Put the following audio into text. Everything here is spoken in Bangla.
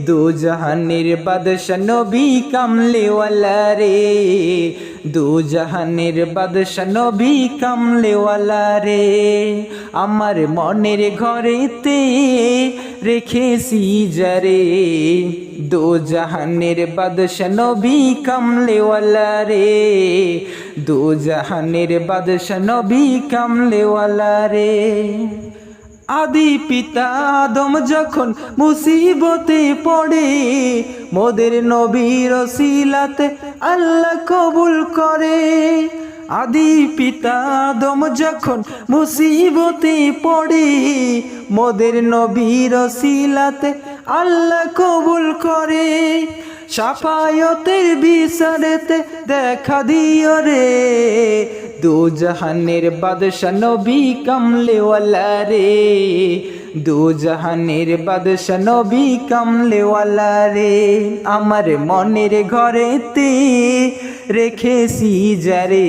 দু জাহানের বাদশা নবী কামলেওয়ালা রে দু জাহানের বাদশা নবী কামলেওয়ালা রে আমার মনের ঘরেতে রেখেছি যারে দু জাহানের বাদশা নবী কামলেওয়ালা রে দু জাহানের বাদশা নবী কামলেওয়ালা রে আদি পিতা আদম যখন মুসিবতে পড়ে, মোদের নবীর সিলাতে আল্লাহ কবুল করে। আদি পিতা আদম যখন মুসিবতে পড়ে, মোদের নবীর সিলাতে আল্লাহ কবুল করে। সাফায়তের বিচারেতে দেখা দিও রে। দু জাহানের বাদশা নবী কামলেওয়ালা রে। দু জাহানের বাদশা নবী কামলেওয়ালা রে। আমার মনের ঘরেতে রেখেছি যারে